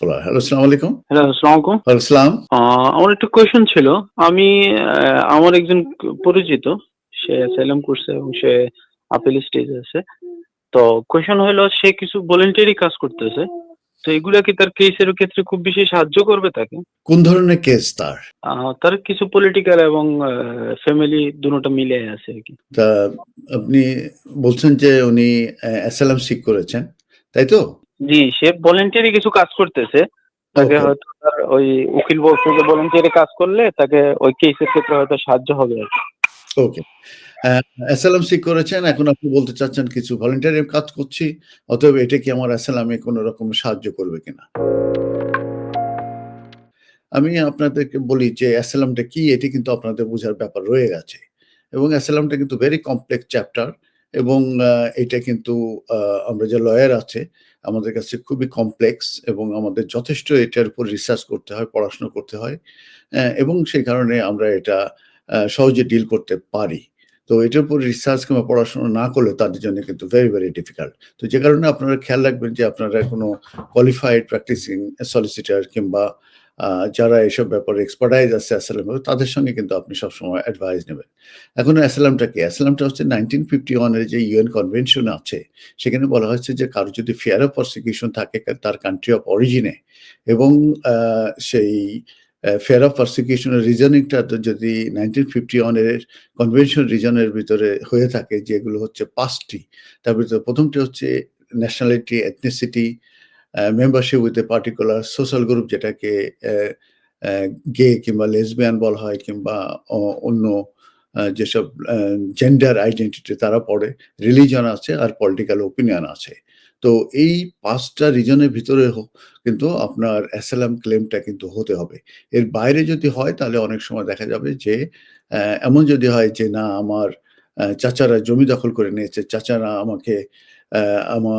Hello আসসালামু আলাইকুম hello আসসালামু আলাইকুম আসসালাম আমার একটা কোয়েশন ছিল। আমি আহ, আমার একজন পরিচিত সে অ্যাসাইলাম করছে এবং সে আপিল স্টেজে আছে। তো কোয়েশন হলো সে কিছু ভলেন্টারি কাজ করতেছে। তো এগুলা কি তার কেসের ক্ষেত্রে খুব বেশি সাহায্য করবে তাকে? কোন ধরনের কেস তার? তার কিছু পলিটিক্যাল এবং ফ্যামিলি দুটোটা মিলে আছে আর কি। তা আপনি বলছেন যে উনি অ্যাসালাম সিক করেছেন। তাই তো? জি সে ভলেন্টারি কিছু কাজ করতেছে। তাকে হয়তো তার ওই উকিল বলছে যে কাজ করলে তাকে ওই কেসের ক্ষেত্রে হয়তো সাহায্য হবে আর কি। ওকে অ্যাসালাম সিক করেছেন এখন আপনি বলতে চাচ্ছেন কিছু ভলেন্টারি কাজ করছি অতএব এটা কি আমার অ্যাসালামে কোনো রকম সাহায্য করবে কিনা? আমি আপনাদেরকে বলি যে অ্যাসালামটা কি এটি কিন্তু আপনাদের বোঝার ব্যাপার রয়ে গেছে। এবং অ্যাসালামটা কিন্তু ভেরি কমপ্লেক্স চ্যাপ্টার এবং এটা কিন্তু আমরা যে লয়ার আছে, আমাদের কাছে খুবই কমপ্লেক্স এবং আমাদের যথেষ্ট এটার উপর রিসার্চ করতে হয়, পড়াশোনা করতে হয় এবং সেই কারণে আমরা এটা সহজে ডিল করতে পারি। তো এটার উপর রিসার্চ কিংবা পড়াশোনা না করলে তাদের জন্য কিন্তু ভেরি ভেরি ডিফিকাল্ট তো যে কারণে আপনারা খেয়াল রাখবেন যে আপনারা কোনো কোয়ালিফাইড প্র্যাকটিসিং সলিসিটার কিংবা যারা এসব ব্যাপারে এক্সপার্টাইজ আছে অ্যাসালাম তাদের সঙ্গে কিন্তু আপনি সবসময় অ্যাডভাইস নেবেন। এখন অ্যাসালামটা কি? অ্যাসালামটা হচ্ছে নাইনটিন ফিফটি ওয়ানের যে ইউএন কনভেনশন আছে, সেখানে বলা হচ্ছে যে কারও যদি ফেয়ার অফ প্রসিকিউশন থাকে তার কান্ট্রি অফ অরিজিনে এবং সেই ফেয়ার অফ প্রসিকিউশনের রিজনিংটা যদি নাইনটিন ফিফটি ওয়ানের কনভেনশন রিজনের ভিতরে হয়ে থাকে, যেগুলো হচ্ছে পাঁচটি তার ভিতরে প্রথমটি হচ্ছে nationality ethnicity membership with a particular social group যেটাকে গে কিংবা লেসবিয়ান বলা হয় কিংবা অন্য যেসব জেন্ডার আইডেন্টিটি তারা পড়ে রিলিজন আছে আর পলিটিক্যাল ওপিনিয়ন আছে। তো এই পাঁচটা রিজনের ভিতরে কিন্তু আপনার অ্যাসালাম ক্লেমটা কিন্তু হতে হবে। এর বাইরে যদি হয় তাহলে অনেক সময় দেখা যাবে যে এমন যদি হয় যে না, আমার চাচারা জমি দখল করে নিয়েছে, চাচারা আমাকে আমা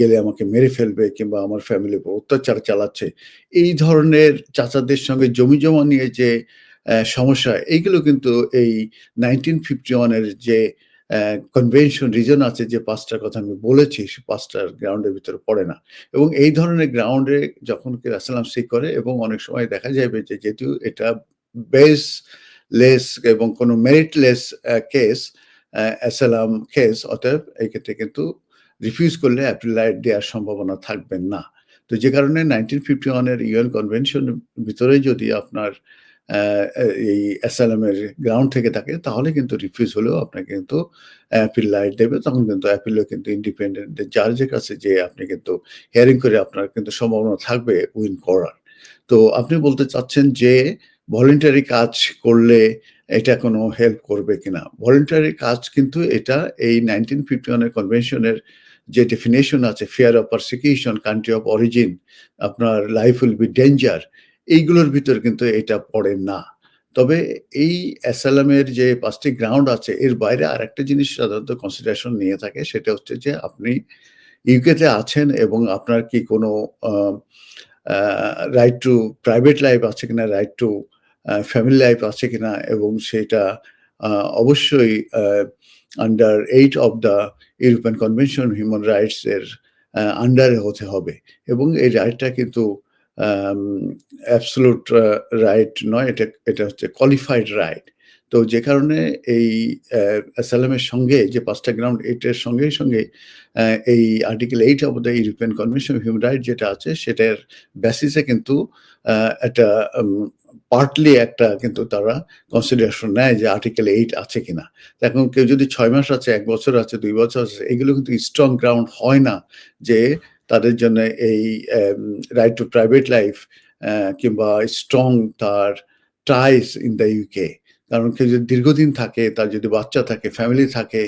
গেলে আমাকে মেরে ফেলবে কিংবা আমার ফ্যামিলির উপর অত্যাচার চালাচ্ছে, এই ধরনের চাচাদের সঙ্গে জমি জমা নিয়ে যে সমস্যা, এইগুলো কিন্তু এই নাইনটিন ফিফটি ওয়ানের যে কনভেনশন রিজন আছে যে পাঁচটার কথা আমি বলেছি, সে পাঁচটার গ্রাউন্ডের ভিতরে পড়ে না। এবং এই ধরনের গ্রাউন্ডে যখন আসসালাম সিক করে এবং অনেক সময় দেখা যাবে যে, যেহেতু এটা বেস লেস এবং কোনো মেরিটলেস কেস অ্যাসালাম কেস অতএব এই ক্ষেত্রে কিন্তু রিফিউজ করলে অ্যাপ্রিলাইট দেওয়ার সম্ভাবনা থাকবে না। তো যে কারণে নাইনটিন ফিফটি ওয়ানের ইউএন কনভেনশন ভিতরে যদি আপনার এই অ্যাসালামের গ্রাউন্ড থেকে থাকে, তাহলে কিন্তু রিফিউজ হলেও আপনাকে কিন্তু অ্যাপিল লাইট দেবে, তখন কিন্তু অ্যাপিলও কিন্তু ইন্ডিপেন্ডেন্ট জাজের কাছে যে আপনি কিন্তু হিয়ারিং করে আপনার কিন্তু সম্ভাবনা থাকবে উইন করার। তো আপনি বলতে চাচ্ছেন যে ভলেন্টারি কাজ করলে এটা কোনো হেল্প করবে কিনা। ভলেন্টারি কাজ কিন্তু এটা এই নাইনটিন ফিফটি ওয়ানের কনভেনশনের যে ডেফিনেশন আছে fear of persecution country of origin আপনার লাইফ উইল বি ডেঞ্জার এইগুলোর ভিতর কিন্তু এটা পড়ে না। তবে এই অ্যাসালামের যে পাঁচটি গ্রাউন্ড আছে, এর বাইরে আর একটা জিনিস সাধারণত কনসিডারেশন নিয়ে থাকে, সেটা হচ্ছে যে আপনি ইউকেতে আছেন এবং আপনার কি কোনো রাইট টু প্রাইভেট লাইফ আছে কিনা রাইট টু ফ্যামিলি লাইফ আছে কিনা এবং সেটা অবশ্যই under eight of the European convention human rights এর আন্ডারে হতে হবে এবং এই রাইটটা কিন্তু অ্যাবসলুট রাইট নয়, এটা এটা হচ্ছে কোয়ালিফাইড রাইট তো যে কারণে এই অ্যাসালামের সঙ্গে যে পাঁচটা গ্রাউন্ড এইটের সঙ্গে সঙ্গে এই article eight of the European convention human right যেটা আছে, সেটার বেসিসে কিন্তু একটা পার্টলি একটা কিন্তু তারা কনসিডারেশন নেয় যে আর্টিকেল এইট আছে কিনা। এখন কেউ যদি ছয় মাস আছে, এক বছর আছে, দুই বছর আছে, এগুলো কিন্তু স্ট্রং গ্রাউন্ড হয় না যে তাদের জন্য এই রাইট টু প্রাইভেট লাইফ কিংবা স্ট্রং তার টাইস ইন দ্য ইউকে কারণ কেউ যদি দীর্ঘদিন থাকে, তার যদি বাচ্চা থাকে ফ্যামিলি থাকে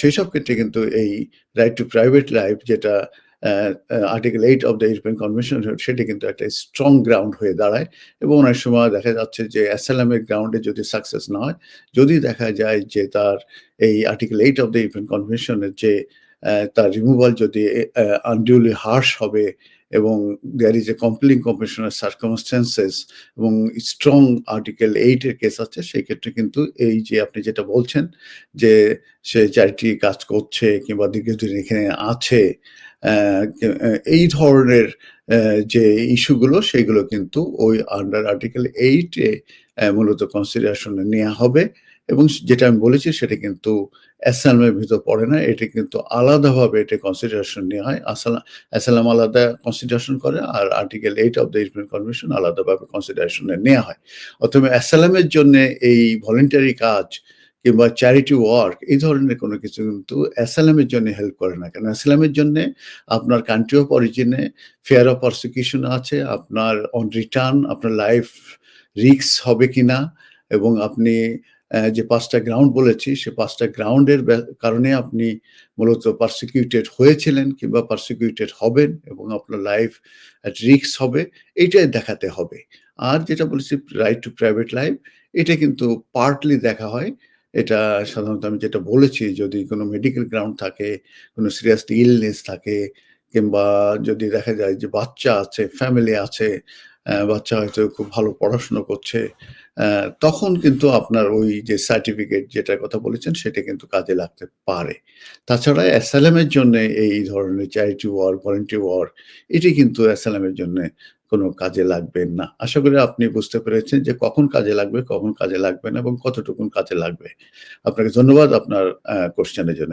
সেই সব ক্ষেত্রে কিন্তু এই রাইট টু প্রাইভেট লাইফ যেটা article eight of the European convention সেটা কিন্তু একটা স্ট্রং গ্রাউন্ড হয়ে দাঁড়ায়। এবং অনেক সময় দেখা যাচ্ছে যে অ্যাসালামের গ্রাউন্ডে যদি সাকসেস না হয়, যদি দেখা যায় যে তার এই article eight of the European কনভেনশনের যে তার রিমুভাল যদি আনডিউলি হার্শ হবে এবং দেয়ার ইজ এ কমপ্লিং কম্পিটিশনের সার্কমস্টেন্সেস এবং স্ট্রং আর্টিকেল এইটের কেস আছে, সেই ক্ষেত্রে কিন্তু এই যে আপনি যেটা বলছেন যে সে চারিটি কাজ করছে কিংবা দীর্ঘদিন এখানে আছে এই ধরনের যে ইস্যুগুলো, সেগুলো কিন্তু ওই আন্ডার আর্টিকেল এইটে মূলত কনসিডারেশনে নেওয়া হবে। এবং যেটা আমি বলেছি, সেটা কিন্তু অ্যাসালামের ভিতর পড়ে না। এটা কিন্তু আলাদাভাবে এটা কনসিডারেশন নেওয়া হয়। আসালাম অ্যাসালাম আলাদা কনসিডারেশন করে, আর article eight of the European convention আলাদাভাবে কনসিডারেশনে নেওয়া হয়। অথবা অ্যাসালামের জন্য এই ভলেন্টারি কাজ কিংবা চ্যারিটি ওয়ার্ক এই ধরনের কোনো কিছু কিন্তু অ্যাসালামের জন্য হেল্প করে না। কেন? অ্যাসালামের জন্য আপনার কান্ট্রি অফ অরিজিনে ফেয়ার অফ প্রসিকিউশন আছে, আপনার অন রিটার্ন আপনার লাইফ রিক্স হবে কিনা, এবং আপনি যে পাঁচটা গ্রাউন্ড বলেছি, সে পাঁচটা গ্রাউন্ডের কারণে আপনি মূলত পারসিকিউটেড হয়েছিলেন কিংবা পারসিকিউটেড হবেন এবং আপনার লাইফ রিক্স হবে, এইটাই দেখাতে হবে। আর যেটা বলেছি রাইট টু প্রাইভেট লাইফ এটা কিন্তু পার্টলি দেখা হয়। এটা সাধারণত আমি যেটা বলেছি, যদি কোনো মেডিকেল গ্রাউন্ড থাকে, কোনো সিরিয়াস ইলনেস থাকে, কিংবা যদি দেখা যায় যে বাচ্চা আছে ফ্যামিলি আছে বাচ্চা হয়তো খুব ভালো পড়াশুনো করছে তখন কিন্তু আপনার ওই যে সার্টিফিকেট যেটার কথা বলেছেন, সেটা কিন্তু কাজে লাগতে পারে। তাছাড়া অ্যাসালামের জন্য এই ধরনের চ্যারিটি ওয়ার ভলেন্টিয়ার ওয়ার এটি কিন্তু অ্যাসালামের জন্য কোনো কাজে লাগবে না। আশা করি আপনি বুঝতে পেরেছেন যে কখন কাজে লাগবে, কখন কাজে লাগবে না এবং কতটুকুন কাজে লাগবে। আপনাকে ধন্যবাদ আপনার কোশ্চেনের জন্য।